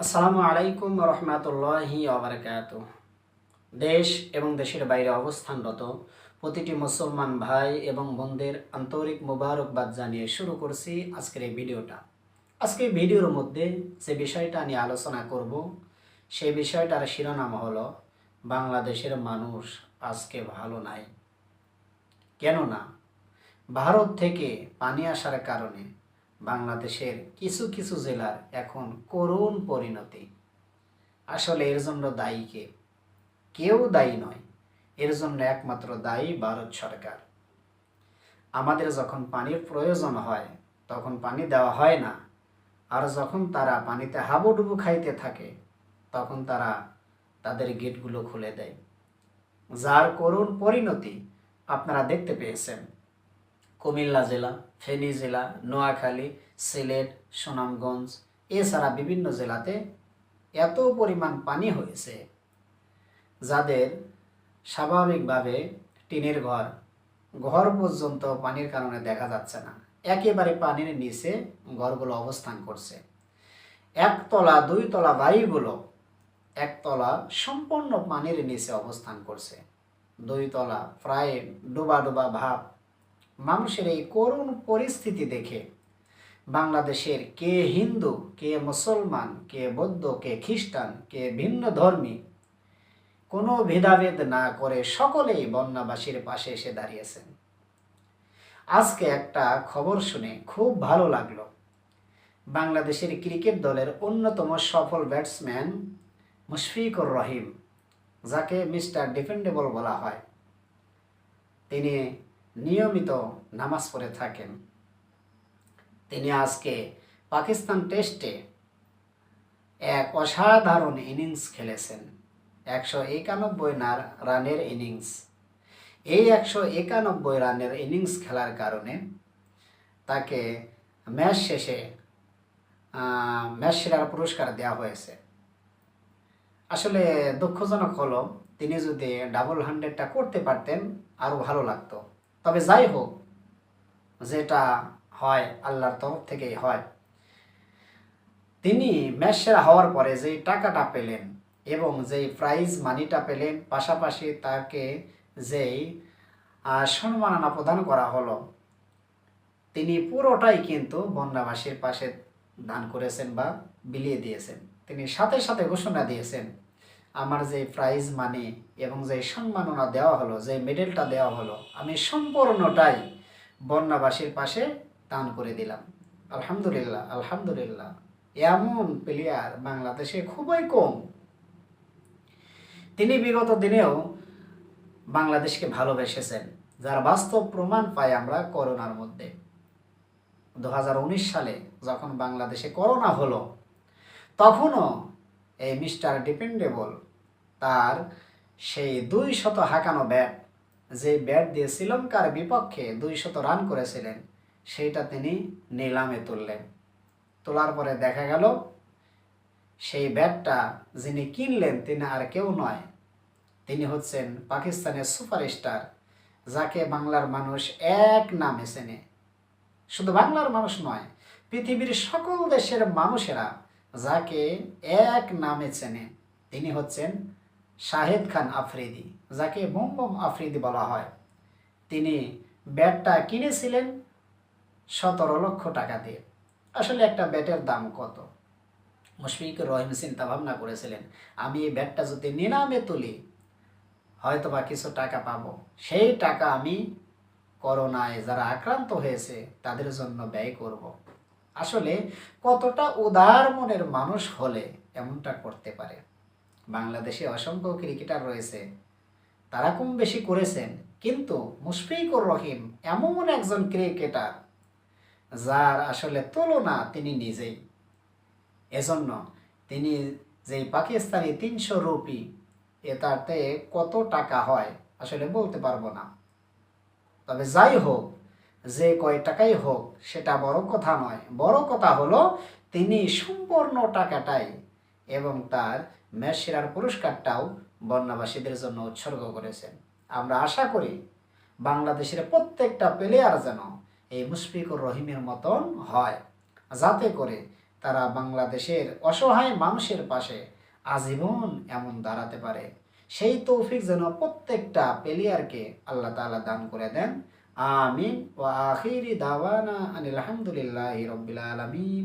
আসসালামু আলাইকুম রহমতুল্লাহি আবরকাত দেশ এবং দেশের বাইরে অবস্থানরত প্রতিটি মুসলমান ভাই এবং বোনদের আন্তরিক মোবারকবাদ জানিয়ে শুরু করছি আজকের এই ভিডিওটা। আজকে ভিডিওর মধ্যে যে বিষয়টা নিয়ে আলোচনা করব, সেই বিষয়টার শিরোনাম হলো, বাংলাদেশের মানুষ আজকে ভালো নাই। কেননা, ভারত থেকে পানি আসার কারণে বাংলাদেশের কিছু কিছু জেলার এখন করুণ পরিণতি। আসলে এর জন্য দায়ী কে? কেউ দায়ী নয়। এর জন্য একমাত্র দায়ী ভারত সরকার। আমাদের যখন পানির প্রয়োজন হয়, তখন পানি দেওয়া হয় না। আর যখন তারা পানিতে হাবুডুবু খাইতে থাকে, তখন তারা তাদের গেটগুলো খুলে দেয়। যার করুণ পরিণতি আপনারা দেখতে পেয়েছেন। কুমিল্লা জেলা, ফেনী জেলা, নোয়াখালী, সিলেট, সুনামগঞ্জ, এছাড়া বিভিন্ন জেলাতে এত পরিমাণ পানি হয়েছে যাদের স্বাভাবিকভাবে টিনের ঘর ঘর পর্যন্ত পানির কারণে দেখা যাচ্ছে না। একেবারে পানির নিচে ঘরগুলো অবস্থান করছে। একতলা, দুইতলা বাড়িগুলো একতলা সম্পূর্ণ পানির নিচে অবস্থান করছে। দুইতলা, প্রায় ডোবা ডোবা ভাব। মানুষের এই করুণ পরিস্থিতি দেখে বাংলাদেশের কে হিন্দু, কে মুসলমান, কে বৌদ্ধ, কে খ্রিস্টান, কে ভিন্ন ধর্মী, কোনো ভেদাভেদ না করে সকলেই বন্যাবাসীর পাশে এসে দাঁড়িয়েছেন। আজকে একটা খবর শুনে খুব ভালো লাগল। বাংলাদেশের ক্রিকেট দলের অন্যতম সফল ব্যাটসম্যান মুশফিকুর রহিম, যাকে মিস্টার ডিফেন্ডেবল বলা হয়। তিনি নিয়মিত নামাজ পড়ে থাকেন। তিনি আজকে পাকিস্তান টেস্টে এক অসাধারণ ইনিংস খেলেছেন। একশো একানব্বই রানের ইনিংস। এই একশো একানব্বই রানের ইনিংস খেলার কারণে তাকে ম্যাচ শেষে ম্যাচ সেরার পুরস্কার দেওয়া হয়েছে। আসলে দুঃখজনক হলো, তিনি যদি ডাবল হান্ড্রেডটা করতে পারতেন আরও ভালো লাগতো। তবে যাই হোক, যেটা হয়, আল্লাহর তরফ থেকেই হয়। তিনি ম্যাচ সেরা হওয়ার পরে যেই টাকাটা পেলেন এবং যেই প্রাইজ মানিটা পেলেন, পাশাপাশি তাকে যেই সম্মাননা প্রদান করা হলো, তিনি পুরোটাই কিন্তু বন্যাবাসীর পাশে দান করেছেন বা বিলিয়ে দিয়েছেন। তিনি সাথে সাথে ঘোষণা দিয়েছেন আমার যে প্রাইজ মানি এবং যে সম্মাননা দেওয়া হলো, যে মেডেলটা দেওয়া হলো, আমি সম্পূর্ণটাই বন্যাবাসীর পাশে দান করে দিলাম। আলহামদুলিল্লাহ আলহামদুলিল্লাহ। এমন প্লেয়ার বাংলাদেশে খুবই কম। তিনি বিগত দিনেও বাংলাদেশকে ভালোবেসেছেন, যার বাস্তব প্রমাণ পাই আমরা করোনার মধ্যে। দু হাজার উনিশ সালে যখন বাংলাদেশে করোনা হলো, তখনও এই মিস্টার ডিপেন্ডেবল তার সেই দুই শত হাঁকানো ব্যাট, যে ব্যাট দিয়ে শ্রীলঙ্কার বিপক্ষে দুই শত রান করেছিলেন, সেইটা তিনি নিলামে তুললেন। তোলার পরে দেখা গেল, সেই ব্যাটটা যিনি কিনলেন তিনি আর কেউ নয়, তিনি হচ্ছেন পাকিস্তানের সুপারস্টার, যাকে বাংলার মানুষ এক নামে চেনে। শুধু বাংলার মানুষ নয়, পৃথিবীর সকল দেশের মানুষেরা যাকে এক নামে চেনে, তিনি হচ্ছেন শাহেদ খান আফ্রিদি, যাকে বোম বোম আফ্রিদি বলা হয়। তিনি ব্যাটটা কিনেছিলেন সতেরো লক্ষ টাকা দিয়ে। আসলে একটা ব্যাটের দাম কত? মুশফিকুর রহিম চিন্তা ভাবনা করেছিলেন, আমি এই ব্যাটটা যদি নিলামে তুলি হয়তো বা কিছু টাকা পাবো। সেই টাকা আমি করোনায় যারা আক্রান্ত হয়েছে, তাদের জন্য ব্যয় করব। আসলে কতটা উদার মনের মানুষ হলে এমনটা করতে পারে? বাংলাদেশে অসংখ্য ক্রিকেটার রয়েছে। তারা কম বেশি করেছেন, কিন্তু মুশফিকুর রহিম এমন একজন ক্রিকেটার, যার আসলে তুলনা তিনি নিজেই। এজন্য তিনি যেই পাকিস্তানি তিনশো রুপি এ তাতে কত টাকা হয় আসলে বলতে পারব না। তবে যাই হোক, যে কয় টাকাই হোক, সেটা বড় কথা নয়। বড় কথা হলো, তিনি সম্পূর্ণ টাকাটাই এবং তার ম্যাচ সেরার পুরস্কারটাও বন্যাবাসীদের জন্য উৎসর্গ করেছেন। আমরা আশা করি বাংলাদেশের প্রত্যেকটা প্লেয়ার যেন এই মুশফিকুর রহিমের মতন হয়, যাতে করে তারা বাংলাদেশের অসহায় মানুষের পাশে আজীবন এমন দাঁড়াতে পারে। সেই তৌফিক যেন প্রত্যেকটা প্লেয়ারকে আল্লাহ তাআলা দান করে দেন। আমিন। ওয়া আখিরি দাওয়ানা আনিল হামদুলিল্লাহি রাব্বিল আলামিন।